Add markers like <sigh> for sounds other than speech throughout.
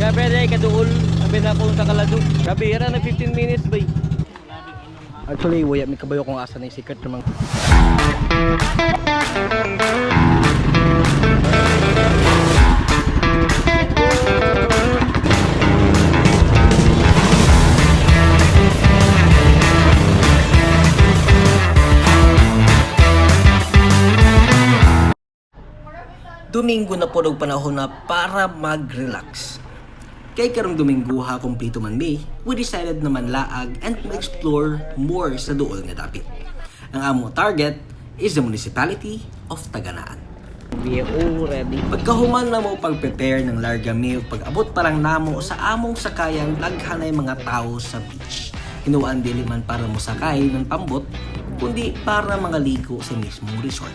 Gabi na kaduol. Sabi na po sa kalado. Gabi, era na 15 minutes bay. Actually, waya may kabayo kung asa na yung secret namang. Domingo na po daw panahon na para mag-relax. Kay karong Domingo ha kumpleto man May, we decided na manlaag and explore more sa duol nga dapit. Ang amo target is the municipality of Taganaan. We already. Pagkahuman na mo pag-prepare ng larga meal, pag-abot parang namo sa among sakayang naghanay mga tao sa beach. Hinuan dili man para mo sakay ng pambot, kundi para mga ligo sa mismong resort.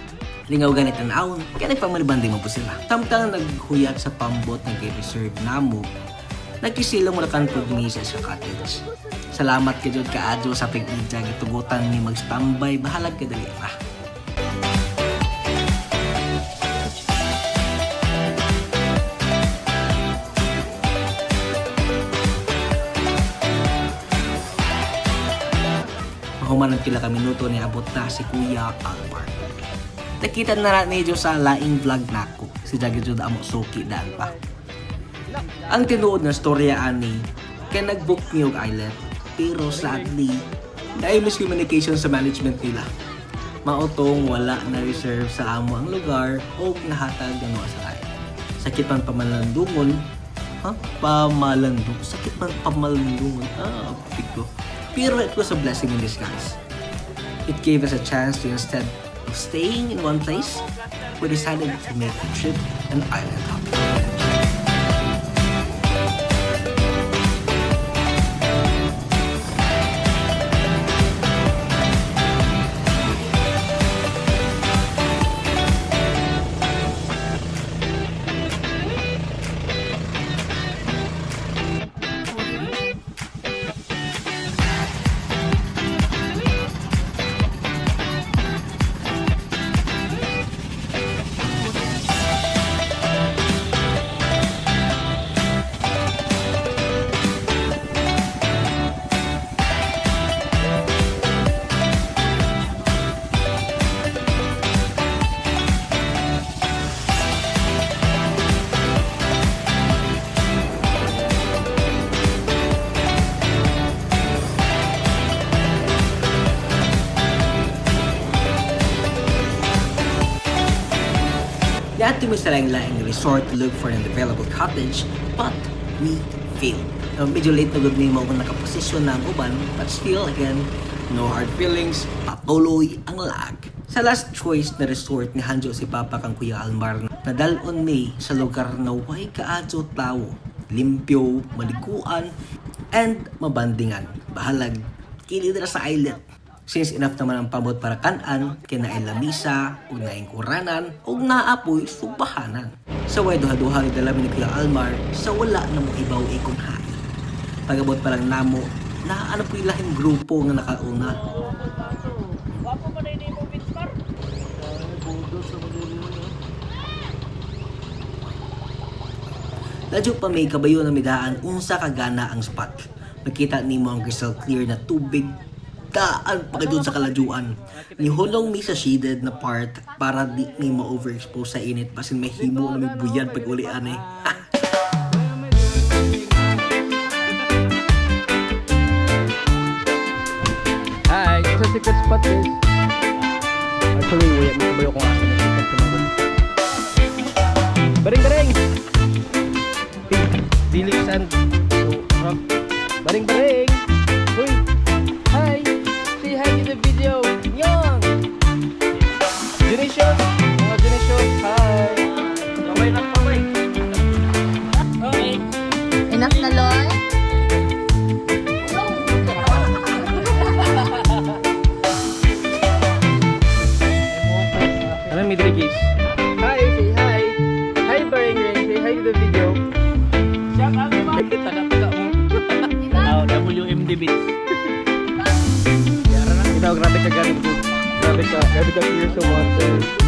Lingaw ganit ang aon, kaya nagpamalibanding mo po sila. Samtang naghuyat sa pambot na reserve namo, nagkisilang mo na kan pugmisa sa cottage. Salamat ka Jod kaadyo sa pag-ijag itugutan ni mag-standby bahalag ka dali ra. Mahuman ng pila ka minuto ni abot na si Kuya Alvar. Nakita na na medyo sa laing vlog nako si Jaggy Jod amo suki daan pa. Ang tinuod na storya ani kay nag-book ni og island pero sadly dahil miscommunication sa management nila. Mautong wala na reserve sa amo ang lugar o nahatag ng mga sakay. Sakit man pamalandungon, ha? Pamalandung. Sakit man pamalandungon. Ah, pigo. Pero it was a blessing in disguise. It gave us a chance to instead of staying in one place, we decided to make the trip an island hop. To Mr. Lang Lang resort to look for an available cottage, but we failed. Uh, medyo late na good name ako nakaposisyon ng uban, but still, again, no hard feelings, patuloy ang lag. Sa last choice na resort ni Hanjo si Papa kang Kuya Almar na dalon May sa lugar na way kaadyo tao, limpyo, maliguan, and mabandingan. Bahalag, kilid ra sa island. Since enough naman ang pamot para kanan, kina lamisa, ug naing kuranan, ug naapoy subahanan. Sa way duha-duha ni dalamin ni Kuya Almar, sa wala na mo ibaw ikon hain. Pagabot pa lang namo, na ano po lahing grupo nga nakauna. Wapo pa na hindi mo Bitsmar. Dadyo pa may kabayo na midaan unsa kagana ang spot. Makita nimo ang crystal clear na tubig daan pa doon sa kalajuan. Nihulong mi sa shaded na part para di mi ma-overexpose sa init basin may himo na may buyan pag ulian eh. <laughs> Hi, it's a secret spot guys. Actually, wala may kabayo kung asa na secret tumagon. Baring baring! Dilik sand. Rock. Baring baring! Beats. Ikaw, grabe ka ganun. Grabe ka, grabe ka clear sa water.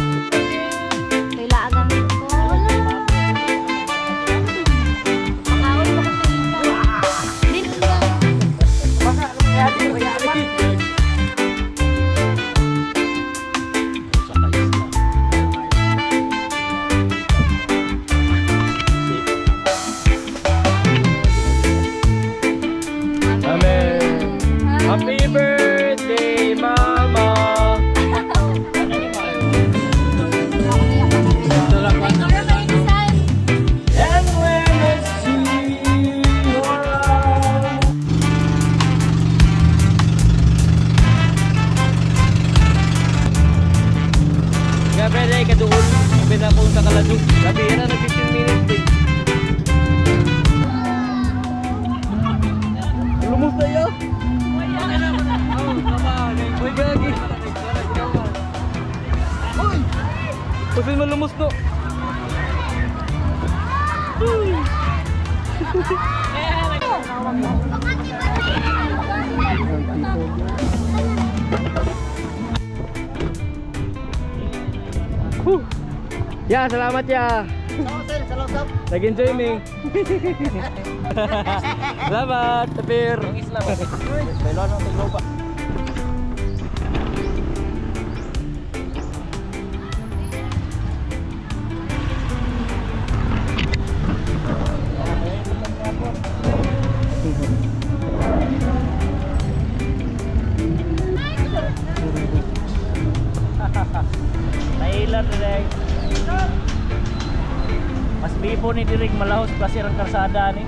Eh, sabi na ikaduol, sabi na kung sa kaladug. Sabi na na 15 minutes eh. Lumos tayo. Ah. Uy, gagi. Uy! Pasin mo lumos no. Uy! Uy! <laughs> Ya, salamat ya. Nag-enjoy mi. salamat, tapir. Ang Islam. Bailo nang taglupa. Nailan Bipo ni direk malahos kasi ang karsada ni.